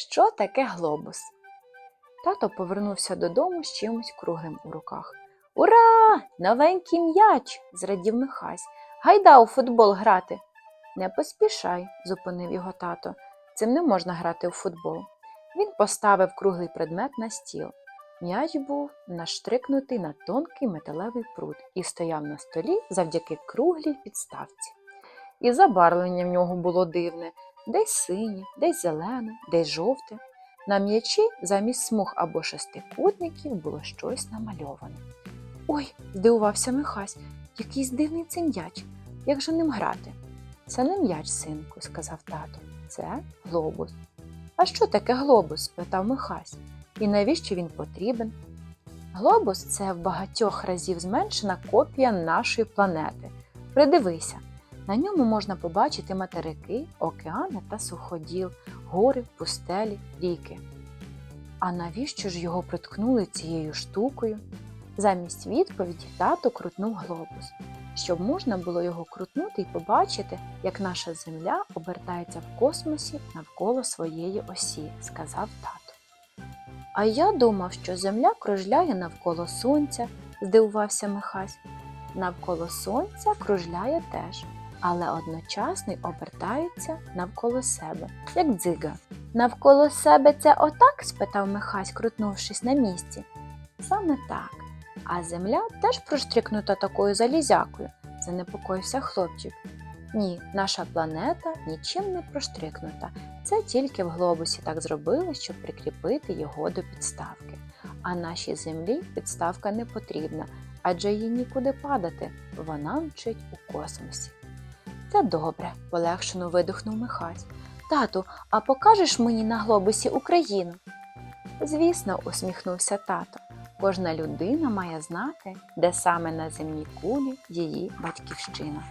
Що таке глобус? Тато повернувся додому з чимось круглим у руках. Ура! Новенький м'яч! зрадів Михась. Гайда у футбол грати. Не поспішай, зупинив його тато. Цим не можна грати у футбол. Він поставив круглий предмет на стіл. М'яч був наштрикнутий на тонкий металевий прут і стояв на столі завдяки круглій підставці. І забарвлення в нього було дивне десь синє, десь зелене, десь жовте. На м'ячі замість смуг або шестикутників було щось намальоване. Ой, здивувався Михась, якийсь дивний цей м'яч. Як же ним грати? Це не м'яч, синку, сказав тато. Це глобус. А що таке глобус? спитав Михась. І навіщо він потрібен? Глобус це в багатьох разів зменшена копія нашої планети. Придивися, на ньому можна побачити материки, океани та суходіл, гори, пустелі, ріки. А навіщо ж його приткнули цією штукою? Замість відповіді тато крутнув глобус, щоб можна було його крутнути і побачити, як наша Земля обертається в космосі навколо своєї осі, сказав тато. А я думав, що Земля кружляє навколо Сонця, здивувався Михась. Навколо Сонця кружляє теж, але одночасно й обертається навколо себе, як дзига. Навколо себе це отак? спитав Михась, крутнувшись на місці. Саме так. А земля теж проштрикнута такою залізякою, занепокоївся хлопчик. Ні, наша планета нічим не проштрикнута. Це тільки в глобусі так зробили, щоб прикріпити його до підставки. А нашій землі підставка не потрібна, адже їй нікуди падати, вона мчить у космосі. Це добре, полегшено видихнув Михась. Тату, а покажеш мені на глобусі Україну? Звісно, усміхнувся тато. Кожна людина має знати, де саме на земній кулі її батьківщина.